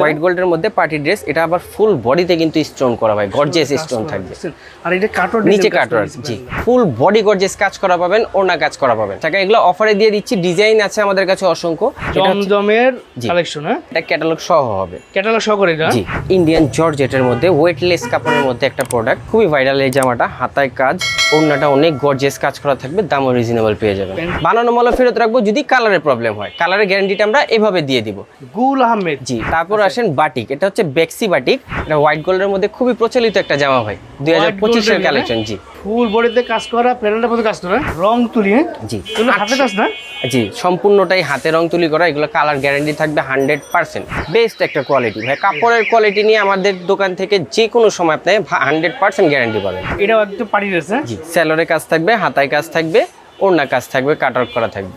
White গোল্ডের মধ্যে party dress এটা আবার ফুল বডিতে কিন্তু স্টোন করা ভাই গর্জিয়াস স্টোন থাকবে। আর এটা কাটর নিচে কাটর জি। ফুল বডি গর্জিয়াস কাজ করা পাবেন ওড়না কাজ করা পাবেন। টাকা এগুলো অফারে দিয়ে দিচ্ছি ডিজাইন আছে আমাদের কাছে অসংখ্য। জমজমের কালেকশন হ্যাঁ? এটা ক্যাটালগ সহ হবে। ক্যাটালগ সহ করে জি ইন্ডিয়ান জর্জেটের মধ্যে ওয়েটলেস কাপড়ের মধ্যে একটা প্রোডাক্ট খুবই ভাইরাল এই জামাটা হাতায় কাজ ওড়নাটা অনেক গর্জিয়াস কাজ করা থাকবে দামও রিজনেবল পেয়ে যাবেন। বানানো মালও ফেরত রাখব যদি কালারের প্রবলেম হয়। কালারের গ্যারান্টিটা আমরা এভাবে দিয়ে দিব। গুল আহমেদ। জি তারপর আসেন বাটিক। এটা হচ্ছে বেক্সি বাটিক। এটা হোয়াইট গোল্ডের মধ্যে খুবই প্রচলিত একটা জামা ভাই। দুই হাজার White পঁচিশের কালেকশন জি। ফুল বডিতে কাজ করা প্যানেলটা মধ্যে কাজ করা রং তুলি হ্যাঁ? জি। হাতে কাজ না? জি সম্পূর্ণটাই হাতে রং তুলি করা এগুলো কালার গ্যারান্টি থাকবে হান্ড্রেড পার্সেন্ট বেস্ট একটা কোয়ালিটি ভাই কাপড়ের কোয়ালিটি নিয়ে আমাদের দোকান থেকে যে কোনো সময় আপনি হান্ড্রেড পার্সেন্ট গ্যারান্টি পাবেন। এটাও একটু পাড়ি রয়েছে জি স্যালোরে কাজ থাকবে হাতায় কাজ থাকবে। ওড়না কাজ থাকবে কাটার করা থাকবে।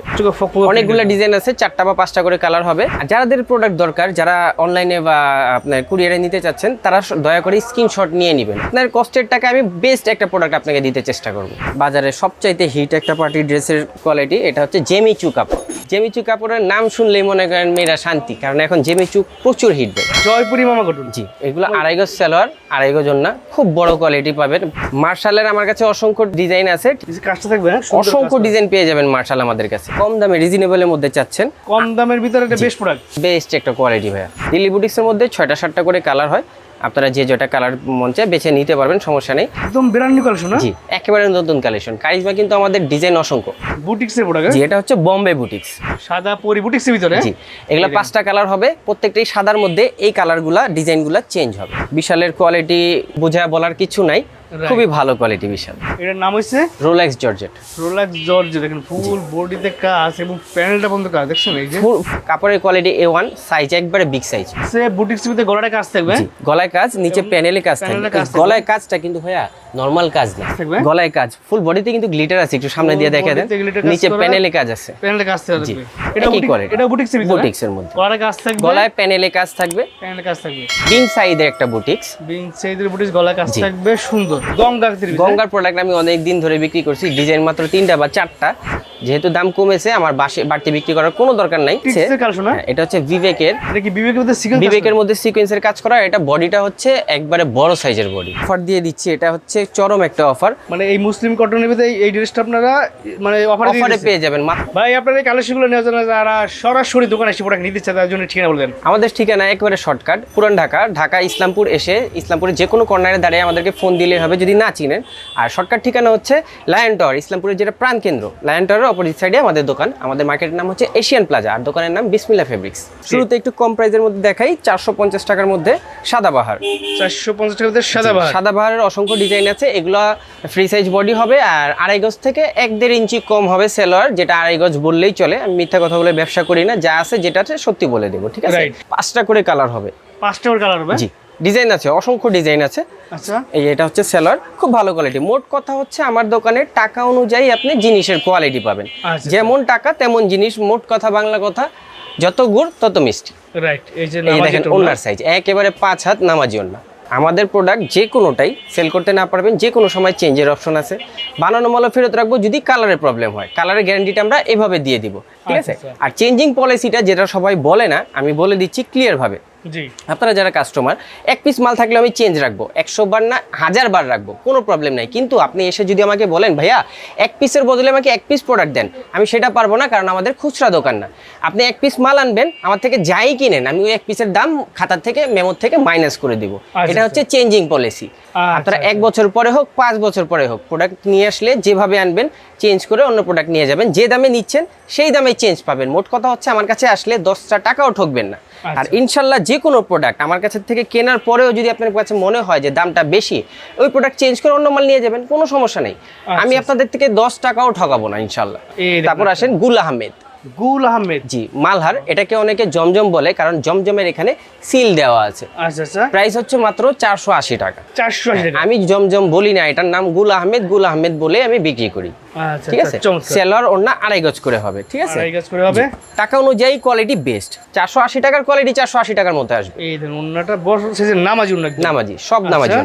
অনেকগুলো ডিজাইন আছে চারটা বা পাঁচটা করে কালার হবে। আর যাদের প্রোডাক্ট দরকার যারা অনলাইনে বা আপনার কুরিয়ারে নিতে চাচ্ছেন তারা দয়া করে স্ক্রিনশট নিয়ে নেবেন। আপনার কষ্টের টাকা আমি বেস্ট একটা প্রোডাক্ট আপনাকে দিতে চেষ্টা করব। বাজারে সবচাইতে হিট একটা পার্টি ড্রেসের কোয়ালিটি এটা হচ্ছে জেমিচু কাপড়। জেমিচু কাপড়ের নাম শুনলেই মনে করেন মেয়েরা শান্তি কারণ এখন জেমিচু প্রচুর হিট দেয়। জয়পুরি মামা কটন জি এগুলো আড়াই গজ সালোয়ার আড়াই গজ না খুব বড় কোয়ালিটি পাবেন। মার্শালের আমার কাছে অসংখ্য ডিজাইন আছে। কাজটা থাকবে হ্যাঁ? সুন্দর অসংখ্য ডিজাইন পেয়ে যাবেন মার্শাল আমাদের কাছে। কম দামে রিজনেবলের মধ্যে চাচ্ছেন। কম দামের ভিতরে একটা বেস্ট প্রোডাক্ট বেস্ট একটা কোয়ালিটি ভাইয়া। দিল্লি বুটিক্সের মধ্যে ছয়টা সাতটা করে কালার হয়। আপনারা যে যেটা কালার মন চায় বেছে নিতে পারবেন সমস্যা নেই। একদম ব্র্যান্ড নিউ কালেকশন জি একেবারে নতুন কালেকশন কারিজমা কিন্তু আমাদের ডিজাইন অসংখ্য। বুটিক্সের প্রোডাক্ট জি এটা হচ্ছে বম্বে বুটিক্স সাদা পরি বুটিক্সের ভিতরে জি এগুলা পাঁচটা কালার হবে। প্রত্যেকটাই সাদার মধ্যে এই কালারগুলা ডিজাইনগুলা চেঞ্জ হবে। বিশালের কোয়ালিটি বোঝা বলার কিছু নাই। খুবই ভালো কোয়ালিটি বিশাল। এটার নাম হচ্ছে রোলেক্স জর্জেট রোলাক্স জর্জ দেখেন ফুল বডিতে কাজ এবং প্যানেলটা বন্ধ কাজ দেখছেন এই যে? ফুল কাপড়ের কোয়ালিটি এ ওয়ান সাইজ একবারে বিগ সাইজ সে বুটিক্সের ভিতরে গলাটা কাজ থাকবে? গলায় কাজ নিচে প্যানেলে কাজ থাকবে। গলায় কাজটা কিন্তু ভাইয়া নর্মাল কাজ না। থাকবে? গলায় কাজ ফুল বডিতে কিন্তু গ্লিটার আছে একটু সামনে দিয়ে দেখা দেন। নিচে করা। প্যানেলে কাজ আছে। প্যানেলে কাজ থাকবে। এটা বুটিক quality। এটা বুটিক্সের ভিতরে? বুটিক্সের মধ্যে। গলাটা কাজ থাকবে? গলায় প্যানেলে কাজ থাকবে। প্যানেলে কাজ থাকবে। কিং সাইজের একটা বুটিক্স বিং সেইদের বুটিক্স গলায় কাজ থাকবে সুন্দর। গঙ্গার গঙ্গার প্রোডাক্ট আমি অনেক দিন ধরে বিক্রি করছি। ডিজাইন মাত্র তিনটা বা চারটা। যেহেতু দাম কমেছে আমার বাসে বাড়তি বিক্রি করার কোনো দরকার নাই। হ্যাঁ, এটা হচ্ছে বিবেকের বিবেকের মধ্যে সিকোয়েন্সের কাজ করা। এটা বডিটা হচ্ছে একবারে বড় সাইজের বডি অফার দিয়ে দিচ্ছি। এটা হচ্ছে চরম একটা অফার মানে এই মুসলিম কটনের ভিতরে এই- এই ড্রেসটা আপনারা মানে অফারে অফারে পেয়ে যাবেন। ভাই আপনার এই কালেকশনগুলো নেওয়ার জন্য যারা সরাসরি দোকানে এসে প্রোডাক্ট নিতে চায় তার জন্য ঠিকানা বলে দেন। আমাদের ঠিকানা একেবারে শর্টকাট পুরান ঢাকা ঢাকা ইসলামপুর এসে ইসলামপুরের যে কোনো কর্নারে দাঁড়িয়ে আমাদেরকে ফোন দিলে হবে। যদি না চিনেন। আর শর্টকাট ঠিকানা হচ্ছে লায়ন টাওয়ার ইসলামপুরের যেটা প্রাণ কেন্দ্র। লায়ন টাওয়ারের অপোজিট সাইডে আমাদের দোকান। আমাদের মার্কেটের নাম হচ্ছে এশিয়ান প্লাজা। আর দোকানের নাম বিসমিল্লা ফেব্রিক্স শুরুতে একটু কম প্রাইসের মধ্যে দেখাই। চারশো পঞ্চাশ টাকার মধ্যে সাদাবাহার চারশো পঞ্চাশ টাকা ভিতরে সাদা ভাই সাদাবাহারের অসংখ্য ডিজাইন আছে। এগুলো ফ্রি সাইজ বডি হবে। আর আড়াই গজ থেকে এক দেড় ইঞ্চি কম হবে সেলোয়ার যেটা আড়াই গজ বললেই চলে। আমি মিথ্যা কথা বলে ব্যবসা করি না। যা আছে যেটা আছে সত্যি বলে দেবো ঠিক আছে? পাঁচটা করে কালার হবে। পাঁচটা করে কালার হবে? জি। ডিজাইন আছে অসংখ্য ডিজাইন আছে। আচ্ছা। এই এটা হচ্ছে সেলার খুব ভালো কোয়ালিটি মোট কথা হচ্ছে আমার দোকানে টাকা অনুযায়ী আপনি জিনিসের কোয়ালিটি পাবেন। আচ্ছা। যেমন টাকা তেমন জিনিস মোট কথা বাংলা কথা যত গুড় তত মিষ্টি। রাইট এই যে এই দেখেন ওনার সাইজ একেবারে পাঁচ হাত নামাজি ওন্না আমাদের প্রোডাক্ট যে কোনোটাই সেল করতে না পারবেন যে কোনো সময় চেঞ্জের অপশন আছে। বানানো মালও ফেরত রাখব যদি কালারের প্রবলেম হয়। কালারের গ্যারান্টিটা আমরা এভাবে দিয়ে দিব। ঠিক আছে? আচ্ছা, আচ্ছা। আর চেঞ্জিং পলিসিটা যেটা সবাই বলে না আমি বলে দিচ্ছি ক্লিয়ার ভাবে। জি। আপনারা যারা কাস্টমার এক পিস মাল থাকলে আমি চেঞ্জ রাখব। একশো বার না হাজার বার রাখব কোনো প্রবলেম নাই। কিন্তু আপনি এসে যদি আমাকে বলেন ভাইয়া এক পিসের বদলে আমাকে এক পিস প্রোডাক্ট দেন। আমি সেটা পারব না কারণ আমাদের খুচরা দোকান না। আপনি এক পিস মাল আনবেন আমার থেকে যাই কিনেন আমি ওই এক পিসের দাম খাতার থেকে মেমোর থেকে মাইনাস করে দিব। এটা হচ্ছে চেঞ্জিং পলিসি আপনারা এক বছর পরে হোক পাঁচ বছর পরে হোক প্রোডাক্ট নিয়ে আসলে যেভাবে আনবেন চেঞ্জ করে অন্য প্রোডাক্ট নিয়ে যাবেন। যে দামে নিচ্ছেন সেই দামে চেঞ্জ পাবেন। মোট কথা হচ্ছে আমার কাছে আসলে দশটা টাকাও ঠকবেন না। আর ইনশাল্লাহ যে কোনো প্রোডাক্ট আমার কাছে থেকে কেনার পরেও যদি আপনার কাছে মনে হয় যে দামটা বেশি ওই প্রোডাক্ট চেঞ্জ করে অন্য মাল নিয়ে যাবেন কোনো সমস্যা নেই। আমি আপনাদের থেকে দশ টাকাও ঠকাবো না ইনশাল্লাহ। তারপর আসেন গুল আহমেদ। গুল আহমেদ। জি মালহার এটাকে অনেকে জমজম বলে কারণ জমজমের এখানে সিল দেওয়া আছে। আচ্ছা আচ্ছা। প্রাইস হচ্ছে মাত্র চারশো আশি টাকা। চারশো আমি জমজম বলি না এটার নাম গুল আহমেদ গুল আহমেদ বলে আমি বিক্রি করি। আচ্ছা ঠিক আছে? আচ্ছা, চমৎকার সেলার আড়াই গজ করে হবে ঠিক আছে? আড়াই গাছ করে হবে। টাকা অনুযায়ী কোয়ালিটি বেস্ট চারশো আশি টাকার কোয়ালিটি চারশো আশি টাকার মধ্যে আসবে। এই দেখুন বড় সাইজের নামাজি সব আচ্ছা। নামাজি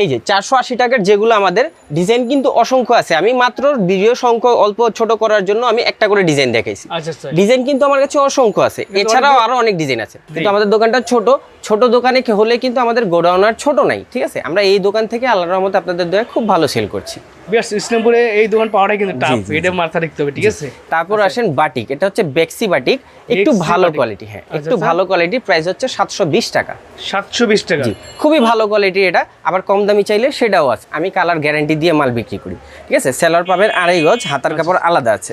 এই যে চারশো আশি টাকার যেগুলো আমাদের ডিজাইন কিন্তু অসংখ্য আছে। আমি মাত্র ভিডিও সংখ্যা অল্প ছোট করার জন্য আমি একটা করে ডিজাইন দেখাইছি। আচ্ছা আচ্ছা। ডিজাইন কিন্তু আমার কাছে অসংখ্য আছে। এছাড়াও আরও অনেক ডিজাইন আছে। কিন্তু আমাদের দোকানটা ছোট ছোট দোকানে হলে কিন্তু আমাদের গোডাউন আর ছোট নাই ঠিক আছে? আমরা এই দোকান থেকে আল্লাহর রহমতে আপনাদের দয়া খুব ভালো সেল করছি। বিয়ার্স ইসলামপুরে এই দোকান পাওয়াটাই কিন্তু টাফ এটা মাথা রাখতে হবে ঠিক আছে? তারপর আসেন বাটিক এটা হচ্ছে বেক্সি বাটিক একটু ভালো কোয়ালিটি হ্যাঁ আচ্ছা, একটু আচ্ছা। ভালো কোয়ালিটি প্রাইস হচ্ছে সাতশো বিশ টাকা। সাতশো বিশ টাকা। খুবই ভালো কোয়ালিটি এটা আবার কম দামি চাইলে সেটাও আছে আমি কালার গ্যারান্টি দিয়ে মাল বিক্রি করি ঠিক আছে? সেলার পাবেন আড়াই গজ হাতার কাপড় আলাদা আছে।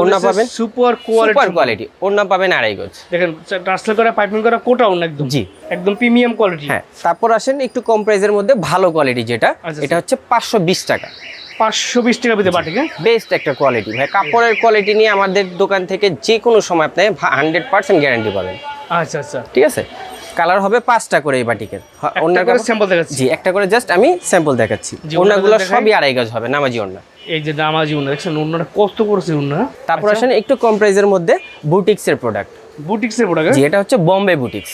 ওড়না পাবেন সুপার সুপার কোয়ালিটি ওড়না পাবেন আড়াই গজ। দেখেন ট্রান্সলেট করা পাইপিং করা কোটা অন্য একদম। জি। একদম প্রিমিয়াম কোয়ালিটি। হ্যাঁ তারপর আসেন একটু কম প্রাইসের মধ্যে ভালো কোয়ালিটি যেটা আচ্ছা, এটা হচ্ছে পাঁচশো বিশ টাকা। পাঁচশো বিশ টাকা পেতে বাটিকে? বেস্ট একটা কোয়ালিটি। ভাই কাপড়ের কোয়ালিটি নিয়ে আমাদের দোকান থেকে যে কোনো সময় আপনি হান্ড্রেড পার্সেন্ট গ্যারান্টি পাবেন। আচ্ছা আচ্ছা। ঠিক আছে? কালার হবে পাঁচটা করে এই বাটিকের। স্যাম্পল দেখাচ্ছি। জি একটা করে জাস্ট আমি স্যাম্পল দেখাচ্ছি। জি, ওড়নাগুলো সবই আড়াই গজ হবে নামাজি ওড়না এই যে নামাজি উন্না দেখছেন উন্নাটা কত করছে উন্না তারপর আসেন একটু কম প্রাইসের মধ্যে বুটিক্সের প্রোডাক্ট বুটিক্সের প্রোডাক্ট জি এটা হচ্ছে বম্বে বুটিক্স।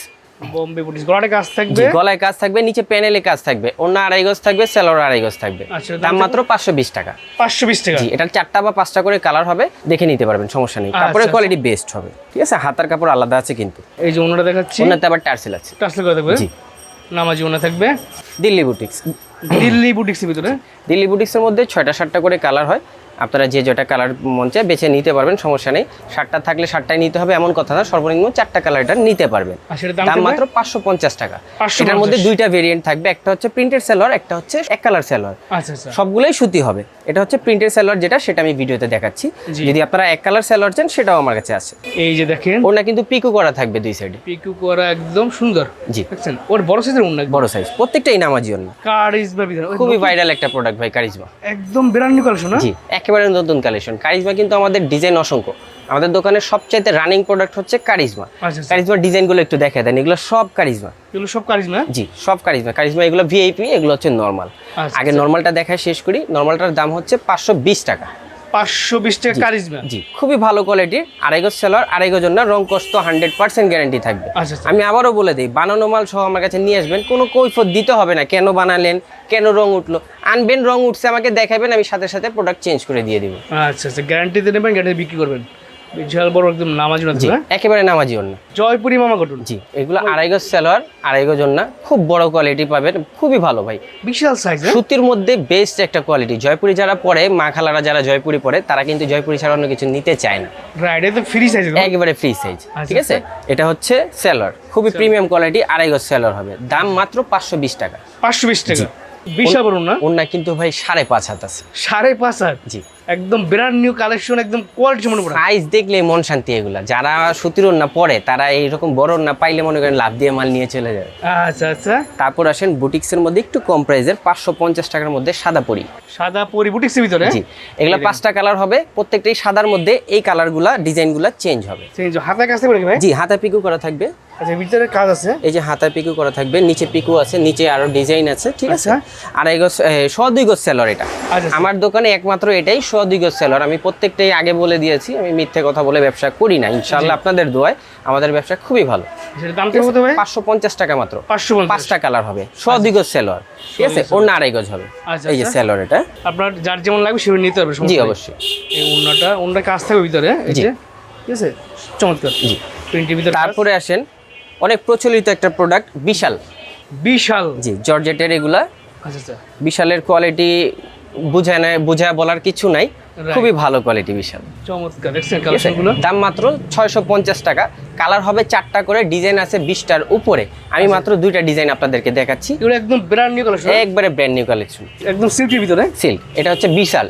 বম্বে বুটিক্স গলাটা কাজ থাকবে? গলায় কাজ থাকবে নিচে প্যানেলে কাজ থাকবে। অন্য আড়াই গজ থাকবে সেলোর আড়াই গজ থাকবে। আচ্ছা, দাম মাত্র পাঁচশো বিশ টাকা। পাঁচশো বিশ টাকা। জি এটা চারটা বা পাঁচটা করে কালার হবে দেখে নিতে পারবেন সমস্যা নেই। কাপড়ের। কোয়ালিটি বেস্ট হবে। ঠিক আছে হাতার কাপড় আলাদা আছে কিন্তু। এই যে উন্নাটা দেখাচ্ছি। ওনাতে আবার টার্সেল আছে। ট্রান্সলেট করা থাকবে? জি। নামাজি উন্না থাকবে? দিল্লি বুটিক্স। দিল্লি বুটিক্সের ভিতরে? দিল্লি বুটিক্সের মধ্যে ছয়টা সাতটা করে কালার হয়। আপনারা যে যেটা কালার মন চায় বেছে নিতে পারবেন সমস্যা নেই। সাতটা থাকলে সাতটাই নিতে হবে এমন কথা না। সর্বনিম্ন চারটা কালার এটা নিতে পারবেন। দাম মাত্র পাঁচশো পঞ্চাশ টাকা। 550 এটার মধ্যে দুইটা ভেরিয়েন্ট থাকবে। একটা হচ্ছে প্রিন্টেড সেলোয়ার একটা হচ্ছে এক কালার সেলোয়ার আচ্ছা আচ্ছা। সবগুলোই সুতি হবে। এটা হচ্ছে প্রিন্টেড সেলোয়ার যেটা সেটা আমি ভিডিওতে দেখাচ্ছি। যদি আপনারা এক কালার সেলোয়ার চান সেটাও আমার কাছে আছে। এই যে দেখেন। ওটা কিন্তু পিকু করা থাকবে দুই সাইডে পিকু করা একদম সুন্দর। জি। দেখছেন? ওর বড় সাইজের উন্না বড় সাইজ প্রত্যেকটাই নামাজি অন্য কারিজমা খুবই ভাইরাল একটা প্রোডাক্ট ভাই কারিজমা। একদম ব্র্যান্ড নিউ কালেকশন জি একেবারে নতুন কালেকশন। কারিজমা কিন্তু আমাদের ডিজাইন অসংখ্য। আমাদের দোকানের সবচাইতে রানিং প্রোডাক্ট হচ্ছে কারিজমা। কারিজমা ডিজাইন কারিজমার ডিজাইনগুলো একটু দেখা দেন এগুলো সব কারিজমা। এগুলো সব কারিজমা? জি সব কারিজমা। কারিজমা এগুলো ভিআইপি এগুলো হচ্ছে নর্মাল আচ্ছা, আগে নর্মালটা দেখায় শেষ করি। নর্মালটার দাম হচ্ছে পাঁচশো বিশ টাকা। পাঁচশো বিশ টাকা কারিজমা। জি। খুবই ভালো কোয়ালিটির আড়াই গজ সেলার আড়াই গজ জন্য রং কষ্ট হান্ড্রেড পার্সেন্ট গ্যারান্টি থাকবে। আচ্ছা আচ্ছা। আমি আবারও বলে দিই বানানো মাল সহ আমার কাছে নিয়ে আসবেন কোনো কৈফত দিতে হবে না কেন বানালেন কেন রং উঠল আনবেন রং উঠছে আমাকে দেখাবেন আমি সাথে সাথে প্রোডাক্ট চেঞ্জ করে দিয়ে দিব। আচ্ছা আচ্ছা গ্যারান্টিতে নেবেন গ্যারান্টি বিক্রি করবেন। বিশাল বড় একদম নামাজি না? হ্যাঁ একেবারে নামাজি অন্য। জয়পুরি মামা কটন জি এগুলো আড়াই গজ সেলোয়ার আড়াই গজ না খুব বড় কোয়ালিটি পাবেন খুবই ভালো ভাই। বিশাল সাইজ সুতির মধ্যে বেস্ট একটা কোয়ালিটি জয়পুরি যারা পরে মা খালারা যারা জয়পুরি পরে তারা কিন্তু জয়পুরি ছাড়া অন্য কিছু নিতে চায় না। রাইট এটা ফ্রি সাইজ একেবারে ফ্রি সাইজ আচ্ছা, ঠিক আছে? এটা হচ্ছে সেলার খুবই প্রিমিয়াম কোয়ালিটি আড়াই গজ সেলার হবে। দাম মাত্র পাঁচশো বিশ টাকা। পাঁচশো বিশ টাকা। বিশাল বড় না ওনা কিন্তু ভাই সাড়ে পাঁচ হাত আছে। সাড়ে পাঁচ হাজার জি। একদম ব্র্যান্ড নিউ কালেকশন একদম কোয়ালিটি মনে পড়ে। সাইজ দেখলে মন শান্তি এগুলা। যারা সুতির ওন্না পরে তারা এইরকম বড় ওন্না পাইলে মনে করেন লাভ দিয়ে মাল নিয়ে চলে যাবে। আচ্ছা আচ্ছা। তারপর আসেন বুটিক্সের মধ্যে একটু কম প্রাইসের পাঁচশো পঞ্চাশ টাকার মধ্যে সাদা পরি। সাদা পরি বুটিক্সের ভিতরে? জি এগুলা পাঁচটা কালার হবে প্রত্যেকটাই সাদার মধ্যে এই কালারগুলা ডিজাইনগুলা চেঞ্জ হবে। চেঞ্জ হাতে কাছে জি হাতা পিকু করা থাকবে। আচ্ছা ভিতরে কাজ আছে? এই যে হাতা পিকু করা থাকবে নিচে পিকু আছে নিচে আরও ডিজাইন আছে ঠিক আছে? আচ্ছা। আর এই গজ শ দুই গজ সেলর এটা। আচ্ছা আমার দোকানে একমাত্র এটাই শ দুই সেলর। আমি প্রত্যেকটাই আগে বলে দিয়েছি আমি মিথ্যে কথা বলে ব্যবসা করি না। ইনশাল্লাহ আপনাদের দোয়ায় আমাদের ব্যবসা খুবই ভালো। পাঁচশো পঞ্চাশ টাকা মাত্র। পাঁচশো পাঁচটা কালার হবে শ দুই গজ সেলর ঠিক আছে? অন্য আড়াই গজ হবে। আচ্ছা, এই যে আচ্ছা। সেলর এটা। আপনার যার যেমন লাগবে সেভাবে নিতে হবে জি অবশ্যই। এই উন্নাটা উন্নার কাজ থাকবে ভিতরে ঠিক আছে? চমৎকার। জি। প্রিন্টের ভিতরে। তারপরে আসেন অনেক প্রচলিত একটা প্রোডাক্ট বিশাল। বিশাল। জি জর্জেটের এগুলা। আচ্ছা আচ্ছা। বিশালের কোয়ালিটি বুঝায় না বুঝায় বলার কিছু নাই। খুবই ভালো কোয়ালিটি বিশাল। চমৎকার? কালেকশনগুলো দাম মাত্র ছয়শো পঞ্চাশ টাকা। কালার হবে চারটা করে ডিজাইন আছে বিশটার উপরে। আমি আচ্ছা। মাত্র দুইটা ডিজাইন আপনাদেরকে দেখাচ্ছি। এগুলো একদম ব্র্যান্ড নিউ কালেকশন একবারে ব্র্যান্ড নিউ কালেকশন একদম সিল্কের ভিতরে? সিল্ক এটা হচ্ছে বিশাল।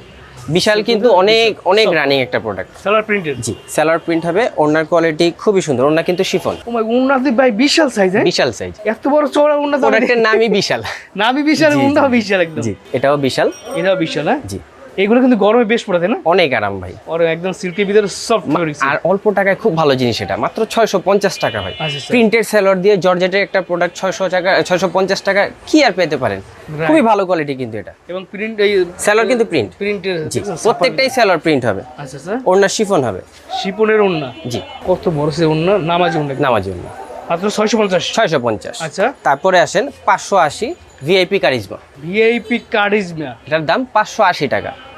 বিশাল কিন্তু অনেক অনেক রানিং একটা প্রোডাক্ট সেলার প্রিন্টেড জি সেলার প্রিন্ট হবে ওনার কোয়ালিটি খুবই সুন্দর ওনার কিন্তু শিফন ও মাই দি ভাই বিশাল সাইজ হ্যাঁ? বিশাল সাইজ এত বড় চওড়া ওনার প্রোডাক্টের নামই বিশাল। নামই বিশাল ওনাও বিশাল একদম। জি এটাও বিশাল। এটাও বিশাল হ্যাঁ? জি। এগুলো কিন্তু গরমে বেশ পড়ে না? অনেক আরাম ভাই। আর একদম সিল্কের ভিতরে সফট আর অল্প টাকায় খুব ভালো জিনিস এটা। মাত্র ছয়শো পঞ্চাশ টাকা আচ্ছা। প্রিন্টেড সেলর দিয়ে জর্জেটের একটা প্রোডাক্ট ছয়শো টাকা ছয়শো পঞ্চাশ টাকা কি আর পেতে পারেন? খুবই ভালো কোয়ালিটি কিন্তু এটা। এবং প্রিন্ট এই সেলর কিন্তু প্রিন্ট প্রিন্টের প্রত্যেকটাই সেলর প্রিন্ট হবে। আচ্ছা আচ্ছা। ওনার শিফন হবে। শিপনের উন্না জি। কত বড় সে উন্না নামাজ উন্না নামার জন্য মাত্র ছয়শো পঞ্চাশ? ছয়শো পঞ্চাশ। আচ্ছা। তারপরে আসেন পাঁচশো আশি ভিআইপি কারিজমা ভিআইপি কারিজমা এটার দাম পাঁচশো আশি টাকা পাঁচশো আশি টাকা।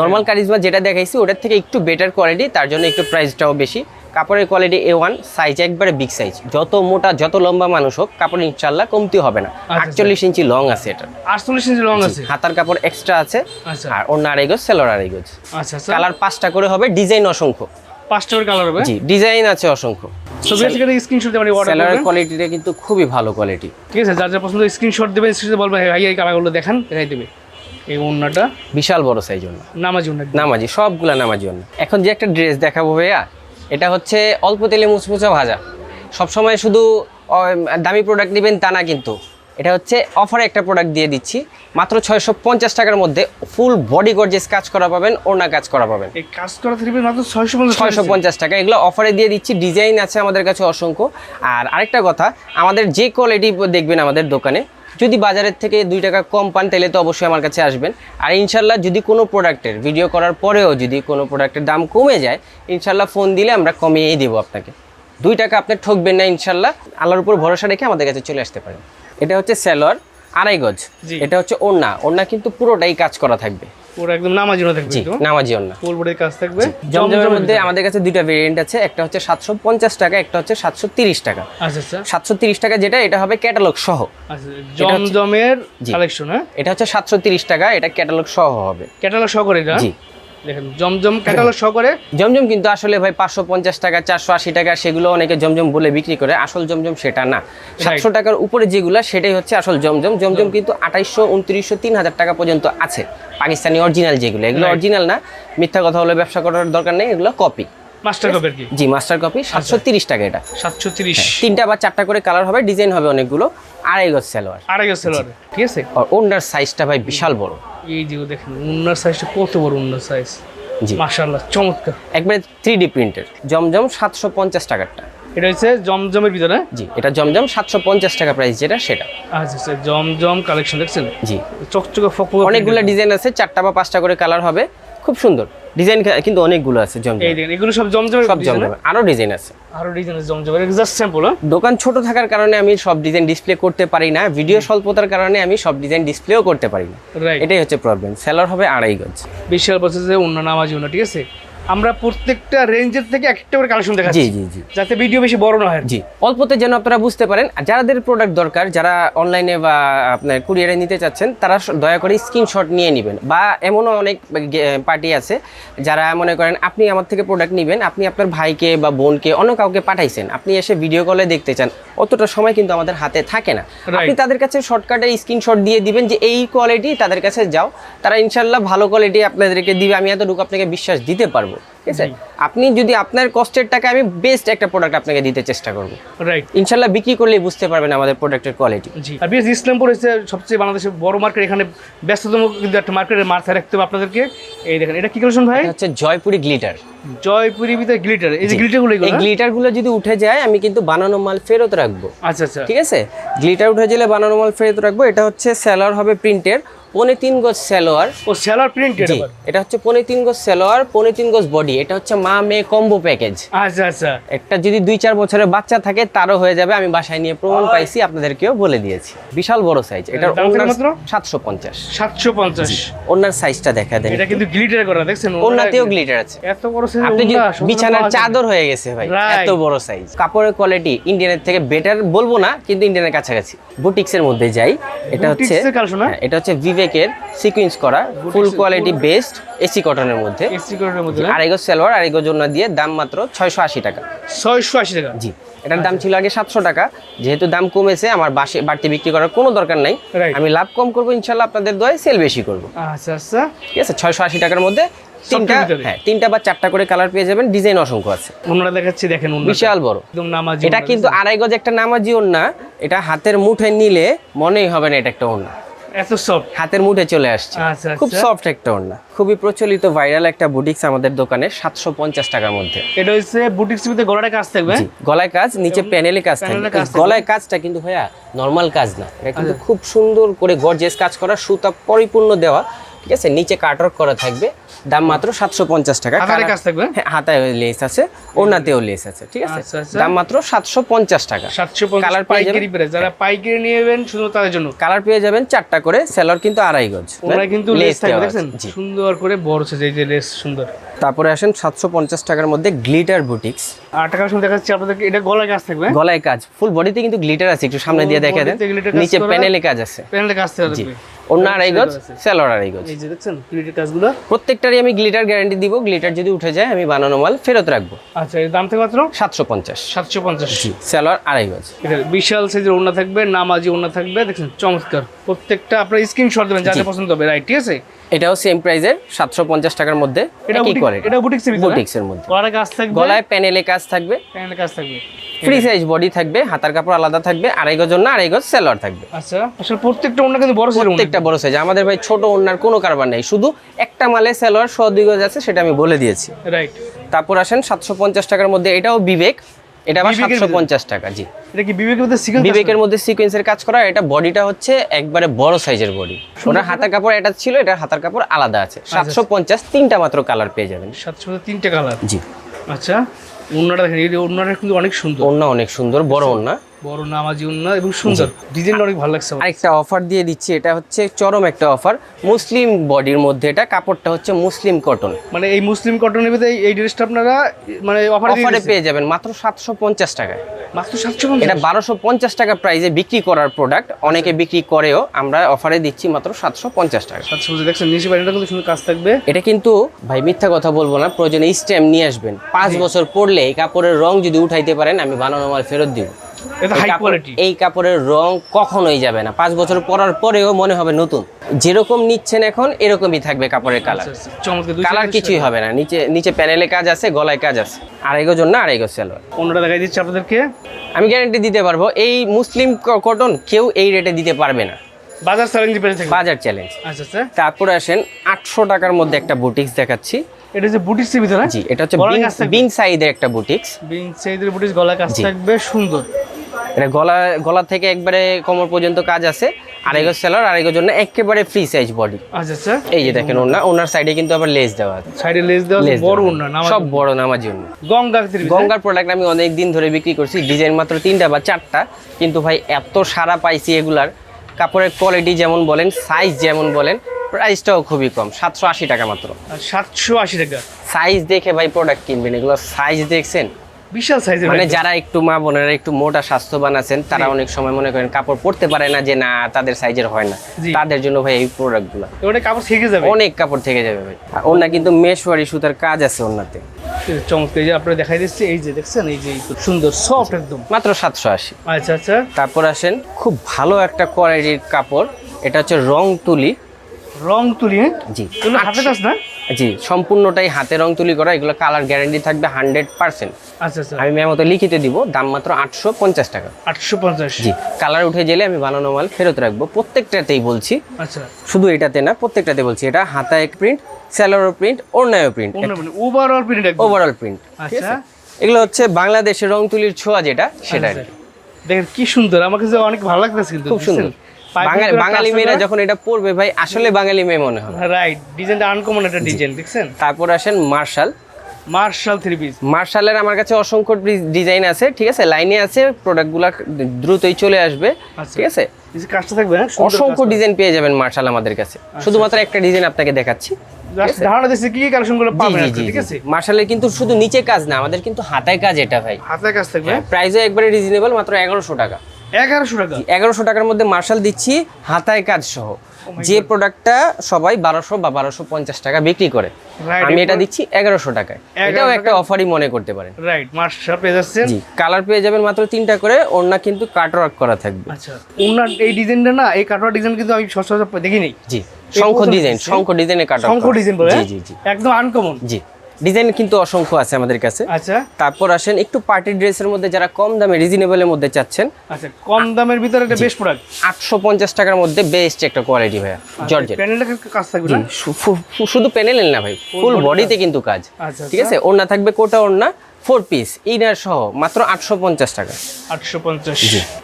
নর্মাল কারিজমা যেটা দেখাইছি ওটার থেকে একটু বেটার কোয়ালিটি তার জন্য একটু প্রাইসটাও বেশি। কাপড়ের কোয়ালিটি এ ওয়ান সাইজ একবারে বিগ সাইজ যত মোটা যত লম্বা মানুষ হোক কাপড় ইনশাল্লাহ কমতি হবে না। আচ্ছা। আটচল্লিশ ইঞ্চি লং আছে এটা। আটচল্লিশ ইঞ্চি লং আছে? হাতার কাপড় এক্সট্রা আছে আচ্ছা। আর অন্য আড়াই গজ সেলোর আড়াই গজ। আচ্ছা আচ্ছা। কালার পাঁচটা করে হবে ডিজাইন অসংখ্য। পাঁচটা করে কালার হবে? জি ডিজাইন আছে অসংখ্য। স্ক্রিনশট অর্ডার কোয়ালিটিটা কিন্তু খুবই ভালো কোয়ালিটি ঠিক আছে যার যার পছন্দ স্ক্রিনশট দেবেন স্ক্রিনশট বলবেন ভাই এই কালারগুলো দেখান দেখাই দেবে। এই ওন্নাটা বিশাল বড় সাইজ অন্য নামাজি ওন্না নামাজি সবগুলা নামাজি অন্য এখন যে একটা ড্রেস দেখাবো ভাইয়া এটা হচ্ছে অল্প তেলে মুচমুচা ভাজা। সবসময় শুধু দামি প্রোডাক্ট নেবেন তা না কিন্তু। এটা হচ্ছে অফারে একটা প্রোডাক্ট দিয়ে দিচ্ছি। মাত্র ছয়শো পঞ্চাশ টাকার মধ্যে ফুল বডি গর্জেস কাজ করা পাবেন ওনা কাজ করা পাবেন। এই কাজ করা থ্রি মাত্র ছয়শো ছয়শো পঞ্চাশ টাকা। এগুলো অফারে দিয়ে দিচ্ছি। ডিজাইন আছে আমাদের কাছে অসংখ্য। আর আরেকটা কথা আমাদের যে কোয়ালিটি দেখবেন আমাদের দোকানে যদি বাজারের থেকে দুই টাকা কম পান তাহলে তো অবশ্যই আমার কাছে আসবেন। আর ইনশাল্লাহ যদি কোনো প্রোডাক্টের ভিডিও করার পরেও যদি কোনো প্রোডাক্টের দাম কমে যায় ইনশাল্লাহ ফোন দিলে আমরা কমিয়েই দেবো আপনাকে। দুই টাকা আপনি ঠকবেন না ইনশাল্লাহ। আল্লাহর উপর ভরসা রেখে আমাদের কাছে চলে আসতে পারেন। এটা হচ্ছে স্যালোয়ার আড়াই গজ। এটা হচ্ছে ওড়না। ওড়না কিন্তু পুরোটাই কাজ করা থাকবে। পুরো একদম নামাজি ওন্না থাকবে নামাজি ওড়না ফুল বডির কাজ থাকবে? জমজমের মধ্যে আমাদের কাছে দুইটা ভেরিয়েন্ট আছে একটা হচ্ছে সাতশো পঞ্চাশ টাকা একটা হচ্ছে সাতশো তিরিশ টাকা। আচ্ছা আচ্ছা। সাতশো তিরিশ টাকা যেটা এটা হবে ক্যাটালগ সহ। আচ্ছা জমজমের কালেকশন হ্যাঁ? এটা হচ্ছে সাতশো তিরিশ টাকা এটা ক্যাটালগ সহ হবে। ক্যাটালগ সহকারে এটা? জি। দেখেন জমজম ক্যাটালগ সহকারে জমজম কিন্তু আসলে ভাই পাঁচশো পঞ্চাশ টাকা চারশো আশি টাকা সেগুলো অনেকে জমজম বলে বিক্রি করে। আসল জমজম সেটা না। সাতশো টাকার উপরে যেগুলো সেটাই হচ্ছে আসল জমজম। জমজম কিন্তু আঠাইশশো উনত্রিশশো তিন হাজার টাকা পর্যন্ত আছে। পাকিস্তানি অরিজিনাল যেগুলো। এগুলো অরিজিনাল না। মিথ্যা কথা হলে ব্যবসা করার দরকার নেই। এগুলো কপি মাস্টার কপের কি? জি মাস্টার কপি সাতশো তিরিশ টাকা এটা। সাতশো তিরিশ। তিনটা বা চারটা করে কালার হবে ডিজাইন হবে অনেকগুলো। আড়াই গজ সালোয়ার। আড়াই ঠিক আছে? আর ওন্ডার সাইজটা ভাই বিশাল বড়। এই যে দেখেন উন্নার সাইজটা কত বড় উন্নার সাইজ জি। মাশাআল্লাহ চমৎকার। একবারে থ্রি ডি প্রিন্টের জমজম সাতশো পঞ্চাশ টাকারটা এটা হচ্ছে জমজমের ভিতরে? জি এটা জমজম সাতশো পঞ্চাশ টাকা প্রাইস যেটা সেটা। আচ্ছা স্যার জমজম কালেকশন দেখছেন? জি। চকচকে ফকফকে অনেকগুলো ডিজাইন আছে চারটা বা পাঁচটা করে কালার হবে। খুব সুন্দর। ডিজাইন কিন্তু অনেকগুলো আছে জমজম এই দেখেন এগুলো সব জমজমের সব আরও ডিজাইন আছে। আরও ডিজাইন আছে জমজমের জাস্ট স্যাম্পল দোকান ছোট থাকার কারণে আমি সব ডিজাইন ডিসপ্লে করতে পারি না। ভিডিও স্বল্পতার কারণে আমি সব ডিজাইন ডিসপ্লেও করতে পারি না। রাইট এটাই হচ্ছে প্রবলেম সেলার হবে আড়াই গজ। বিশাল প্রসেসে অন্য নামাজি ঠিক আছে? আমরা প্রত্যেকটা রেঞ্জের থেকে একটা করে কালেকশন জি দেখাচ্ছি। জি জি যাতে ভিডিও বেশি বড় না হয়। জি অল্পতে যেন আপনারা বুঝতে পারেন আর যাদের প্রোডাক্ট দরকার যারা অনলাইনে বা আপনার কুরিয়ারে নিতে চাচ্ছেন তারা দয়া করে স্ক্রিনশট নিয়ে নেবেন। বা এমনও অনেক পার্টি আছে যারা মনে করেন আপনি আমার থেকে প্রোডাক্ট নেবেন আপনি আপনার ভাইকে বা বোনকে অন্য কাউকে পাঠাইছেন আপনি এসে ভিডিও কলে দেখতে চান অতটা সময় কিন্তু আমাদের হাতে থাকে না। আপনি তাদের কাছে শর্টকাটে স্ক্রিনশট দিয়ে দিবেন যে এই কোয়ালিটি তাদের কাছে যাও তারা ইনশাল্লাহ ভালো কোয়ালিটি আপনাদেরকে দিবে আমি এতটুকু আপনাকে বিশ্বাস দিতে পারব। করবো ঠিক আছে? আপনি যদি আপনার কষ্টের টাকা আমি বেস্ট একটা প্রোডাক্ট আপনাকে দিতে চেষ্টা করব। রাইট ইনশাল্লাহ বিক্রি করলেই বুঝতে পারবেন আমাদের প্রোডাক্টের কোয়ালিটি জি। আর বিএস ইসলামপুর হচ্ছে সবচেয়ে বাংলাদেশের বড় মার্কেট এখানে ব্যস্ততম কিন্তু একটা মার্কেটের মাথায় রাখতে হবে আপনাদেরকে। এই দেখেন এটা কি কালেকশন ভাই? হচ্ছে জয়পুরি গ্লিটার জয়পুরি ভিতরে গ্লিটার এই যে গ্লিটারগুলো এই গুলো যদি উঠে যায় আমি কিন্তু বানানো মাল ফেরত রাখব। আচ্ছা আচ্ছা। ঠিক আছে? গ্লিটার উঠে গেলে বানানো মাল ফেরত রাখব। এটা হচ্ছে স্যালোয়ার হবে প্রিন্টের পনে তিন গজ স্যালোয়ার ও সেলার প্রিন্টেড এটা হচ্ছে পনে তিন গজ স্যালোয়ার পনে তিন গজ বডি এটা হচ্ছে মা মেয়ে কম্বো প্যাকেজ আচ্ছা আচ্ছা। একটা যদি দুই চার বছরের বাচ্চা থাকে তারও হয়ে যাবে। আমি বাসায় নিয়ে প্রমাণ পাইছি আপনাদেরকেও বলে দিয়েছি। বিশাল বড় সাইজ এটার মাত্র? সাতশো পঞ্চাশ। সাতশো পঞ্চাশ। ওনার সাইজটা দেখা দেন। এটা কিন্তু গ্লিটার করা দেখছেন? ওনাতেও গ্লিটার আছে। এত বড় size আপনি বিছানার। চাদর হয়ে গেছে ভাই এত বড় সাইজ কাপড়ের কোয়ালিটি ইন্ডিয়ানের থেকে বেটার বলব না কিন্তু ইন্ডিয়ানের কাছাকাছি। বুটিক্স এর মধ্যে যাই এটা হচ্ছে? হ্যাঁ, এটা হচ্ছে বিবেকের সিকুয়েন্স করা ফুল কোয়ালিটি বেস্ট এসি কটনের মধ্যে। এসি কোডের মধ্যে আড়াইগো সালোয়ার আড়াইগো জন্য দিয়ে দাম মাত্র ছয়শো আশি টাকা। ছয়শো আশি টাকা? জি এটার দাম ছিল আগে সাতশো টাকা। যেহেতু দাম কমেছে আমার বাসে বাড়তি বিক্রি করার কোনো দরকার নাই। আমি লাভ কম করব ইনশাল্লাহ আপনাদের দয়ে সেল বেশি করব। আচ্ছা আচ্ছা। ঠিক আছে ছয়শো আশি টাকার মধ্যে তিনটা হ্যাঁ তিনটা বা চারটা করে কালার পেয়ে যাবেন ডিজাইন অসংখ্য আছে। ওনারা দেখাচ্ছি দেখেন বিশাল বড়। একদম নামাজি এটা কিন্তু আড়াই গজ একটা নামাজি ওড়না এটা হাতের মুঠে নিলে মনেই হবে না এটা একটা ওড়না। এত সফট হাতের মুঠে চলে আসছে। আচ্ছা খুব আচ্ছা সফট একটা ওড়না। খুবই প্রচলিত ভাইরাল একটা বুটিক্স আমাদের দোকানে সাতশো পঞ্চাশ টাকার মধ্যে। এটা হচ্ছে বুটিক্স ভিতরে গলাটা কাজ থাকবে? গলায় কাজ নিচে প্যানেলে কাজ থাকবে। গলায় কাজটা কিন্তু ভাইয়া নর্মাল কাজ না। এটা কিন্তু খুব সুন্দর করে গর্জেস কাজ করা সুতা পরিপূর্ণ দেওয়া। ঠিক আছে নিচে কাটওয়ার্ক করা থাকবে। দাম মাত্র সাতশো পঞ্চাশ টাকা। হাতারে কাজ থাকবে? হ্যাঁ হাতায় লেস আছে ওনাতেও লেস আছে ঠিক আছে? আচ্ছা, আচ্ছা। দাম মাত্র সাতশো পঞ্চাশ টাকা। সাতশো পঞ্চাশ কালার পাইকারি যারা পাইকারি নেবেন শুধু তাদের জন্য। কালার পেয়ে যাবেন চারটা করে সেলর কিন্তু আড়াই গজ। কিন্তু লেস থাকবে। সুন্দর করে বড় সাইজ এই যে লেস সুন্দর। তারপরে আসেন সাতশো পঞ্চাশ টাকার মধ্যে গ্লিটার বুটিক্স। আর টাকার সময় দেখাচ্ছি আপনাদেরকে এটা গলায় কাজ থাকবে? গলায় কাজ ফুল বডিতে কিন্তু গ্লিটার আছে একটু সামনে দিয়ে দেখে দেন। নিচে। প্যানেলে কাজ আছে। প্যানেলে কাজ থাকবে। অন্য আড়াই গজ। সেলর আড়াই গজ। এই যে দেখছেন গ্লিটার কাজগুলো? প্রত্যেকটারই আমি গ্লিটার গ্যারান্টি দিব গ্লিটার যদি উঠে যায় আমি বানানো মাল ফেরত রাখব। আচ্ছা এর দাম থেকে মাত্র? সাতশো পঞ্চাশ। সাতশো পঞ্চাশ। সেলর আড়াই গজ। এটা বিশাল সাইজের ওড়না থাকবে নামাজি ওড়না থাকবে দেখছেন চমৎকার। প্রত্যেকটা আপনার স্ক্রিনশট দেবেন যাতে পছন্দ হবে রাইট ঠিক আছে? এটাও সেম প্রাইজের সাতশো পঞ্চাশ টাকার মধ্যে এটা কি করে এটা বুটিক্সের বুটিক্সের মধ্যে। গলায় কাজ থাকবে? গলায় প্যানেলে কাজ থাকবে। প্যানেলে কাজ থাকবে। ফ্রি সাইজ বডি থাকবে হাতার কাপড় আলাদা থাকবে আড়াই গজ না আড়াই গজ সেলর থাকবে। আচ্ছা আসলে প্রত্যেকটা ওড়না কিন্তু বড় ওড়না প্রত্যেকটা বড় সাইজ আমাদের ভাই ছোট ওনার কোনো কারবার নেই। শুধু একটা মালে সেলর শ দুই গজ আছে সেটা আমি বলে দিয়েছি। রাইট তারপর আসেন সাতশো পঞ্চাশ টাকার মধ্যে এটাও বিবেক। এটা সাতশো পঞ্চাশ টাকা জি। এটা কি বিবেকের মধ্যে সিকোয়েন্স বিবেকের মধ্যে সিকোয়েন্সের কাজ করা এটা বডিটা হচ্ছে একবারে বড় সাইজের বডি ওটার হাতার কাপড় এটা ছিল এটা হাতার কাপড় আলাদা আছে। সাতশো পঞ্চাশ তিনটা মাত্র কালার পেয়ে যাবেন। সাতশো তিনটে কালার জি। আচ্ছা অন্যটা দেখেন এই কিন্তু অনেক সুন্দর। ওন্না অনেক সুন্দর বড় ওন্না বড় নামাজি ওড়না এবং সুন্দর। ডিজাইনটা অনেক ভালো লাগছে আমার। আরেকটা অফার দিয়ে দিচ্ছি এটা হচ্ছে চরম একটা অফার মুসলিম বডির মধ্যে এটা কাপড়টা হচ্ছে মুসলিম কটন মানে এই মুসলিম কটনের ভিতরে এই- ড্রেসটা আপনারা মানে অফারে অফারে পেয়ে যাবেন মাত্র সাতশো পঞ্চাশ টাকায়। মাত্র সাতশো এটা বারোশো পঞ্চাশ টাকা প্রাইসে বিক্রি করার প্রোডাক্ট অনেকে বিক্রি করেও আমরা অফারে দিচ্ছি মাত্র সাতশো পঞ্চাশ টাকা সাতশো পঞ্চাশ দেখছেন নিচে বাড়িটা কিন্তু সুন্দর কাজ থাকবে। এটা কিন্তু ভাই মিথ্যা কথা বলব না প্রয়োজনে স্ট্যাম্প নিয়ে আসবেন। পাঁচ বছর পরলে এই কাপড়ের রং যদি উঠাইতে পারেন আমি বানানো মাল ফেরত দিব। এটা এই হাই কোয়ালিটি এই কাপড়ের রং কখনোই যাবে না। পাঁচ বছর পরার পরেও মনে হবে নতুন। যেরকম নিচ্ছেন এখন এরকমই থাকবে কাপড়ের কালার কালার কিছুই হবে না। নিচে নিচে প্যানেলে কাজ আছে গলায় কাজ আছে। আড়াইগো জন না আড়াইগো সালোয়ার। অন্যটা দেখাই দিচ্ছি আপনাদেরকে। আমি গ্যারান্টি দিতে পারব এই মুসলিম কটন কেউ এই রেটে দিতে পারবে না। বাজার চ্যালেঞ্জ বাজার চ্যালেঞ্জ আচ্ছা আচ্ছা। তারপরে আসেন আটশো টাকার মধ্যে একটা বুটিক্স দেখাচ্ছি। এটা যে বুটিক্সের ভিতরে? জি এটা হচ্ছে বিং- কাজ সাইজের একটা বুটিক্স বিং সাইজের বুটিক্স গলায় কাজ। থাকবে সুন্দর। এটা গলা গলা থেকে একবারে কোমর পর্যন্ত কাজ আছে। আড়াই গজ সেলার আড়াই গজ জন্য একেবারে ফ্রি সাইজ বডি আচ্ছা আচ্ছা। এই যে দেখেন ওনার ওনার সাইডে কিন্তু আবার লেস দেওয়া আছে। সাইডে লেস দেওয়া আছে, বড়। ওড়না সব বড় নামার জন্য গঙ্গা গঙ্গার প্রোডাক্ট আমি অনেক দিন ধরে বিক্রি করছি ডিজাইন মাত্র তিনটা বা চারটা। কিন্তু ভাই এত সারা পাইছি এগুলার। কাপড়ের কোয়ালিটি যেমন বলেন সাইজ যেমন বলেন প্রাইসটাও খুবই কম সাতশো আশি টাকা মাত্র। সাতশো আশি টাকা। সাইজ দেখে ভাই প্রোডাক্ট কিনবেন এগুলো সাইজ দেখছেন? বিশাল সাইজের মানে যারা একটু মা বোনেরা একটু মোটা স্বাস্থ্যবান আছেন তারা অনেক সময় মনে করেন কাপড় পরতে পারে না যে না তাদের সাইজের হয় না। তাদের জন্য ভাই এই প্রোডাক্টগুলো ওটা কাপড় থেকে যাবে। অনেক কাপড় থেকে যাবে ভাই। ওনার কিন্তু মেশওয়ারি সুতার কাজ আছে ওনাতে। চমৎকার যে আপনারা দেখাই দিচ্ছি এই যে দেখছেন এই যে সুন্দর সফট একদম। মাত্র সাতশো আশি। আচ্ছা আচ্ছা। তারপর আসেন খুব ভালো একটা কোয়ালিটির কাপড় এটা হচ্ছে রং তুলি। রং তুলি হ্যাঁ? জি। হাতে কাজ না? জি সম্পূর্ণটাই হাতে রং তুলি করা এগুলো কালার গ্যারান্টি থাকবে হান্ড্রেড পার্সেন্ট আচ্ছা আচ্ছা। আমি মেমতো লিখিতে দিব দাম মাত্র আটশো পঞ্চাশ টাকা। আটশো পঞ্চাশ। জি কালার উঠে গেলে আমি বানানো মাল ফেরত রাখব। প্রত্যেকটাতেই বলছি আচ্ছা। শুধু এটাতে না প্রত্যেকটাতে বলছি এটা হাতা এক প্রিন্ট স্যালোরো print ওড়নায়ও print overall print overall print আচ্ছা। এগুলো হচ্ছে বাংলাদেশের রং তুলির ছোঁয়া যেটা সেটা আচ্ছা। দেখেন কি সুন্দর আমার কাছে অনেক ভালো লাগতেছে কিন্তু খুব সুন্দর। বাঙালি মেয়েরা যখন এটা পরবে ভাই আসলে বাঙালি মেয়ে মনে হবে রাইট ডিজাইনটা আনকমন একটা ডিজাইন দেখছেন? তারপর আসেন মার্শাল মার্শাল থ্রি পিস মার্শালের আমার কাছে অসংখ্য ডিজাইন আছে ঠিক আছে? লাইনে আছে প্রোডাক্টগুলো দ্রুতই চলে আসবে আচ্ছা। ঠিক আছে? কাজটা থাকবে হ্যাঁ? অসংখ্য ডিজাইন পেয়ে যাবেন মার্শাল আমাদের কাছে। আচ্ছা। শুধুমাত্র একটা ডিজাইন আপনাকে দেখাচ্ছি। ধারণা দিচ্ছে কি পাবেন ঠিক আছে? মার্শালের কিন্তু শুধু নিচে কাজ না আমাদের কিন্তু হাতায় কাজ এটা ভাই। হাতে কাজ থাকবে প্রাইসও একবারে রিজনেবল মাত্র এগারোশো টাকা। এগারোশো টাকা। এগারোশো টাকার মধ্যে মার্শাল দিচ্ছি হাতায় কাজ সহ। যে প্রোডাক্টটা সবাই বারোশো বা বারোশো পঞ্চাশ টাকা বিক্রি করে। আমি এটা দিচ্ছি এগারোশো টাকায়। এটাও একটা অফারই মনে করতে পারেন। রাইট মার্শাল পেয়ে যাচ্ছেন। জি কালার পেয়ে যাবেন মাত্র তিনটা করে ওড়না কিন্তু কাটওয়ার্ক করা থাকবে। আচ্ছা ওনার এই ডিজাইনটা না এই কাটোয়া ডিজাইন কিন্তু আমি সচরাচর দেখিনি। জি শঙ্খ ডিজাইন। শঙ্খ ডিজাইনে কাট শঙ্খ ডিজাইন বলে? জি? জি জি। একদম আনকমন জি। ডিজাইন কিন্তু অসংখ্য আছে আমাদের কাছে। আচ্ছা। তারপর আসেন একটু পার্টি ড্রেসের মধ্যে যারা কম দামে রিজনেবলের মধ্যে চাচ্ছেন। আচ্ছা কম দামের ভিতরে একটা বেস্ট প্রোডাক্ট আটশো পঞ্চাশ টাকার মধ্যে বেস্ট একটা কোয়ালিটি ভাইয়া জর্জেট। প্যানেলটা কাজ থাকবে না? শুধু প্যানেল না ভাই ফুল বডিতে কিন্তু কাজ। আচ্ছা ঠিক আছে? ওড়না থাকবে কোটা ওড়না ফোর পিস ইনার সহ মাত্র আটশো পঞ্চাশ টাকা। আটশো পঞ্চাশ।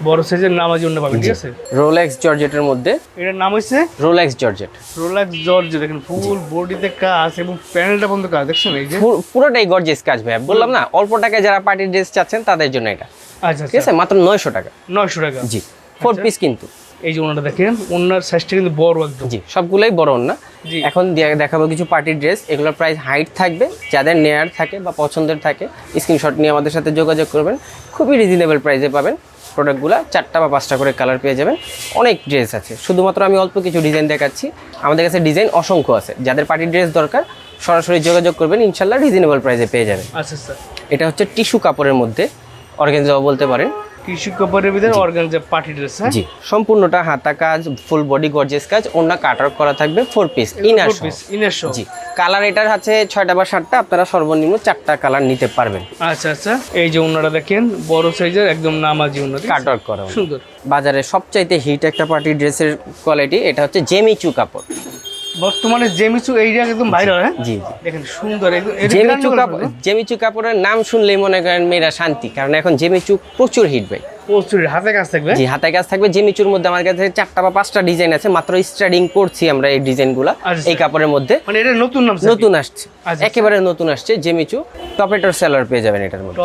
বড় সাইজের নামাজি অন্য পাবেন ঠিক আছে? রোলেক্স জর্জেটের মধ্যে। এটার নাম হচ্ছে রোলেক্স জর্জেট। রোলাক্স জর্জেট দেখেন ফুল বডিতে কাজ এবং প্যানেলটা পর্যন্ত কাজ দেখছেন এই যে? পুরোটাই গর্জিয়াস কাজ ভাইয়া। বললাম না অল্প টাকায় যারা পার্টির ড্রেস চাচ্ছেন তাদের জন্য এটা। আচ্ছা ঠিক আচ্ছা। আছে মাত্র নয়শো টাকা। নয়শো টাকা। জি। ফোর পিস কিন্তু। এই যে ওনাটা দেখেন ওনার সাইজটা কিন্তু বড় একদম। জি সবগুলোই বড় না জি। এখন দেখাবো কিছু পার্টির ড্রেস এগুলোর প্রাইস হাইট থাকবে যাদের নেয়ার থাকে বা পছন্দের থাকে স্ক্রিনশট নিয়ে আমাদের সাথে যোগাযোগ করবেন খুবই রিজনেবল প্রাইসে পাবেন। প্রোডাক্টগুলো চারটা বা পাঁচটা করে কালার পেয়ে যাবেন। অনেক ড্রেস আছে। শুধুমাত্র আমি অল্প কিছু ডিজাইন দেখাচ্ছি। আমাদের কাছে ডিজাইন অসংখ্য আছে। যাদের পার্টির ড্রেস দরকার সরাসরি যোগাযোগ করবেন ইনশাল্লাহ রিজনেবল প্রাইসে পেয়ে যাবেন। আচ্ছা আচ্ছা। এটা হচ্ছে টিস্যু কাপড়ের মধ্যে অর্গেনজাও বলতে পারেন। টিস্যু কাপড়ের ভিতরে অর্গানজা পার্টি ড্রেস হ্যাঁ? জি সম্পূর্ণটা হাতা কাজ ফুল বডি গর্জেস কাজ ওনা কাটার করা থাকবে four piece inner piece inner show জি কালার এটার আছে ছয়টা বা সাতটা আপনারা সর্বনিম্ন চারটা কালার নিতে পারবেন। আচ্ছা আচ্ছা এই যে ওনারা দেখেন বড় সাইজের একদম নামাজি ওনা ঠিক আছে? কাটার করা সুন্দর। বাজারে সবচাইতে হিট একটা পার্টি ড্রেসের কোয়ালিটি এটা হচ্ছে জেমিচু কাপড়। বর্তমানে জেমিচু এইটা একদম ভাইরাল হ্যাঁ? জি জি। দেখেন সুন্দর। জেমিচু কাপড় জেমিচু কাপড়ের নাম শুনলেই মনে করেন মেয়েরা শান্তি কারণ এখন জেমিচু প্রচুর হিট ভাই। প্রচুর। হাতে কাজ থাকবে? জি হাতে কাজ থাকবে। জেমিচুর মধ্যে আমার কাছে চারটা বা পাঁচটা ডিজাইন আছে মাত্র স্টার্টিং করছি আমরা এই ডিজাইনগুলো আচ্ছা। এই কাপড়ের মধ্যে। মানে এটা নতুন নাম নতুন আসছে। আচ্ছা। একেবারে নতুন আসছে জেমিচু টপেটোর সেলার পেয়ে যাবেন এটার মধ্যে।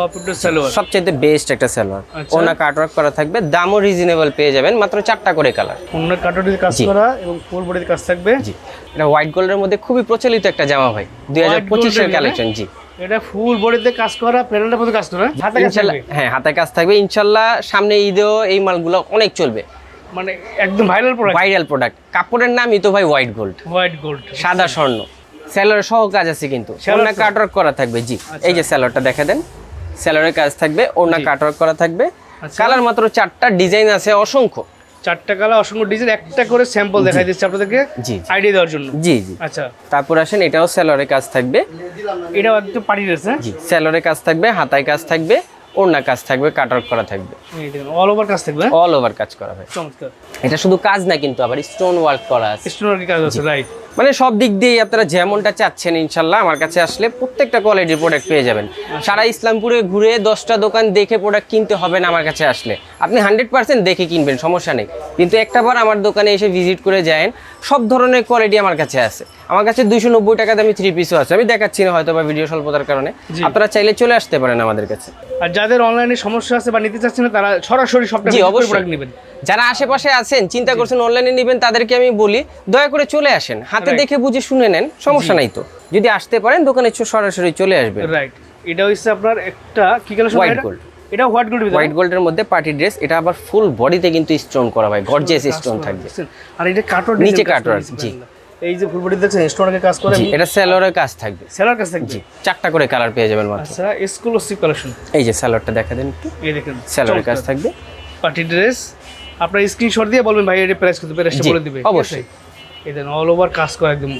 বেস্ট একটা সেলার আচ্ছা। ওনা কাটওয়ার্ক করা থাকবে দামও রিজনেবল পেয়ে যাবেন মাত্র চারটা করে কালার ওনার কাটরিতে কাজ করা এবং ফুল বডিতে কাজ থাকবে। জি। এটা হোয়াইট গোল্ডের মধ্যে খুবই প্রচলিত একটা জামা ভাই দুই হাজার White পঁচিশের gold এর কালেকশন জি। এটা ফুল বডিতে কাজ করা প্যানেলটা পর্যন্ত কাজ করা। হাতে কাজ থাকবে? হ্যাঁ হাতে কাজ থাকবে। ইনশাল্লাহ সামনে ঈদেও এই মালগুলো অনেক চলবে। মানে একদম ভাইরাল প্রোডাক্ট ভাইরাল প্রোডাক্ট কাপড়ের নামই তো ভাই হোয়াইট গোল্ড হোয়াইট গোল্ড সাদা স্বর্ণ। স্যালোর সহ কাজ আছে কিন্তু। ওনা? কাটওয়ার্ক করা থাকবে জি। এই যে স্যালোরটা দেখা দেন। স্যালোরের কাজ থাকবে ওনা কাটওয়ার্ক করা থাকবে। আচ্ছা। কালার মাত্র চারটা ডিজাইন আছে অসংখ্য। চারটা কালার অসংখ্য ডিজাইন একটা করে স্যাম্পল দেখাই দিচ্ছি আপনাদেরকে জি। আইডিয়া দেওয়ার জন্য। জি জি। আচ্ছা। তারপর আসেন এটাও স্যালোরের কাজ থাকবে। এটাও একটু পাঠিয়ে দিচ্ছে জি স্যালোরের কাজ থাকবে হাতায় কাজ থাকবে। ওড়না কাজ থাকবে করা থাকবে। অল ওভার কাজ থাকবে হ্যাঁ? অল ওভার কাজ করা হয়। চমৎকার। এটা শুধু কাজ না কিন্তু আবার স্টোন ওয়ার্ক করা আছে। স্টোনার কি কাজ আছে রাইট মানে সব দিক দিয়ে আপনারা যেমনটা চাচ্ছেন ইনশাল্লাহ আমার কাছে আসলে প্রত্যেকটা কোয়ালিটির প্রোডাক্ট পেয়ে যাবেন। সারা ইসলামপুরে ঘুরে দশটা দোকান দেখে প্রোডাক্ট কিনতে হবে না আমার কাছে আসলে। আপনি হান্ড্রেড পার্সেন্ট দেখে কিনবেন সমস্যা নেই। কিন্তু একটাবার আমার দোকানে এসে ভিজিট করে যায়েন সব ধরনের কোয়ালিটি আমার কাছে আছে। আমার কাছে দুইশো নব্বই টাকা দামি থ্রি পিসও আছে। আমি দেখাচ্ছি না হয়তো বা ভিডিও স্বল্পতার কারণে। আপনারা চাইলে চলে আসতে পারেন আমাদের কাছে। আর যাদের অনলাইনে সমস্যা আছে বা নিতে চাচ্ছেন না তারা সরাসরি সবটা। প্রোডাক্ট নেবেন। যারা আশেপাশে আছেন চিন্তা করছেন অনলাইনে নেবেন তাদেরকে আমি বলি দয়া করে চলে আসেন। হাতে দেখে বুঝে শুনে নেন সমস্যা নাই তো। যদি আসতে পারেন দোকানে সরাসরি চলে আসবেন। রাইট এটা হচ্ছে আপনার একটা কি কালার White gold। এটা হোয়াইট গোল্ড হোয়াইট গোল্ডের মধ্যে পার্টি ড্রেস এটা আবার ফুল বডিতে কিন্তু স্টোন করা হয় গর্জিয়াস স্টোন থাকবে। আর এটা কাটওয়ার্ড নিচে কাটওয়ার্ক, জি। এই যে ফুল বডি দেখছেন স্টোনারকে কাজ করে এটা স্যালোরের কাজ থাকবে। সেলার কাছ থেকে জি চারটা করে কালার পেয়ে যাবেন মাত্র। আচ্ছা এক্সক্লুসিভ কালেকশন এই যে স্যালোরটা দেখা দেন একটু। এই দেখেন স্যালোরের কাজ থাকবে। পার্টি ড্রেস আপনার স্ক্রিনশট দিয়ে বলবেন ভাই এটা প্রাইস কত? প্রাইসটা বলে দিবে অবশ্যই। এই দেন অল ওভার কাজ করা একদম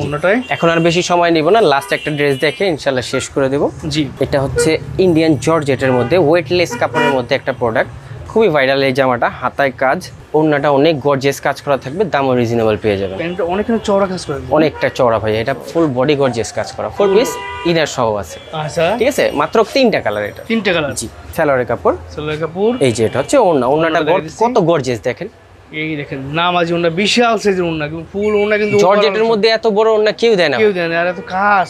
অন্যটায় এখন আর বেশি সময় নিব না লাস্ট একটা ড্রেস দেখে ইনশাল্লাহ শেষ করে দেবো। জি। এটা হচ্ছে ইন্ডিয়ান জর্জেটের মধ্যে ওয়েটলেস কাপড়ের মধ্যে একটা প্রোডাক্ট খুবই ভাইরাল এই জামাটা হাতায় কাজ ওড়নাটা অনেক গর্জিয়াস কাজ করা থাকবে দামও রিজনেবল পেয়ে যাবেন। প্যান্টটা অনেকখানি চওড়া কাজ করে অনেকটা চওড়া ভাই এটা ফুল বডি গর্জিয়াস কাজ করা ফোর পিস ইনার সহ আছে। আচ্ছা। ঠিক আছে? মাত্র তিনটা কালার এটা। তিনটে কালার জি স্যালোয়ারের কাপড়। সোলার কাপড়। এই যে এটা হচ্ছে ওড়না ওড়নাটা কত গর্জিয়াস দেখেন। এই দেখেন নাম আছে ওনা বিশাল সাইজের কিন্তু ফুল ওনা কিন্তু জর্জেটের মধ্যে এত বড় ওড়না কেউ দেয় না। কেউ জানে আর এত কাজ